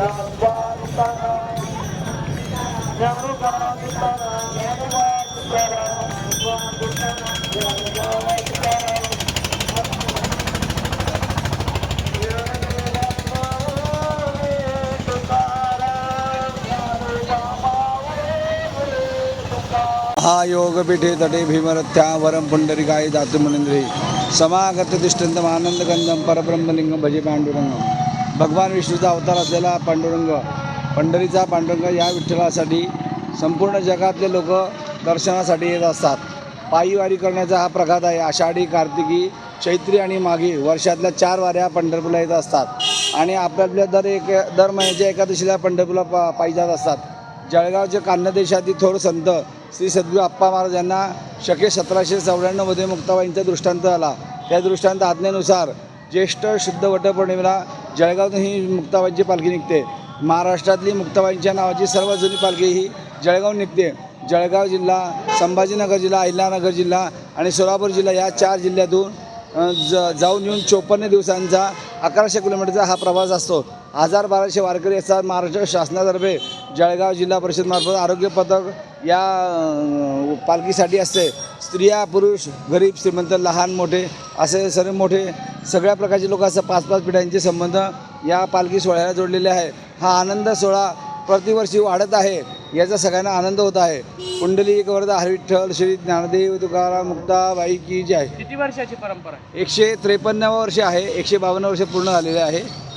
हा योगपीठे तटे भीमरथ्या वरम पुंडरिकाय धातु मुनिंद्रे समागत तिष्ठंतम आनंदगंधम परब्रह्मलिंगम भजे पांडुरंगम भगवान विष्णूचा अवतार असलेला पांडुरंग पंढरीचा पांडुरंग या विठ्ठलासाठी संपूर्ण जगातले लोक दर्शनासाठी येत असतात. पायी वारी करण्याचा हा प्रघात आहे. आषाढी कार्तिकी चैत्री आणि माघी वर्षातल्या चार वाऱ्या पंढरपूरला येत असतात. आणि आपल्या दर एक दर महिन्याच्या एकादशीला पंढरपूरला पा पायी जात असतात. जळगावचे कान्नदेशातील थोर संत श्री सद्गुरू आप्पा महाराज यांना शके सतराशे चौऱ्याण्णवमध्ये मुक्ताबाईंचा दृष्टांत आला. त्या दृष्टांत आज्ञेनुसार ज्येष्ठ शुद्ध वटपौर्णिमेला जळगावातून ही मुक्ताबाईंची पालखी निघते. महाराष्ट्रातली मुक्ताबाईंच्या नावाची सर्व जुनी पालखी ही जळगाव निघते. जळगाव जिल्हा संभाजीनगर जिल्हा अहिल्यानगर जिल्हा आणि सोलापूर जिल्हा या चार जिल्ह्यातून ज जाऊन येऊन चोपन्न दिवसांचा अकराशे किलोमीटरचा हा प्रवास असतो. हजार बाराशे वारकरी असतात महाराष्ट्र शासनातर्फे. जळगाव जिल्हा परिषदमार्फत आरोग्य पथक या पालखीसाठी असते. स्त्रिया पुरुष गरीब श्रीमंत लहान मोठे असे सर्व मोठे सगळ्या प्रकारचे लोक असं पाच पाच पिढ्यांचे संबंध या पालखी सोहळ्याला जोडलेले आहे. हा आनंद सोहळा प्रतिवर्षी वाढत आहे. याचा सगळ्यांना आनंद होत आहे. कुंडली एक वरदा हरिविठ्ठल श्री ज्ञानदेव तुकाराम मुक्ताबाई की जय. किती वर्षाची परंपरा आहे? एकशे त्रेपन्न वर्ष आहे. एकशे बावन्न वर्ष पूर्ण झालेले आहे.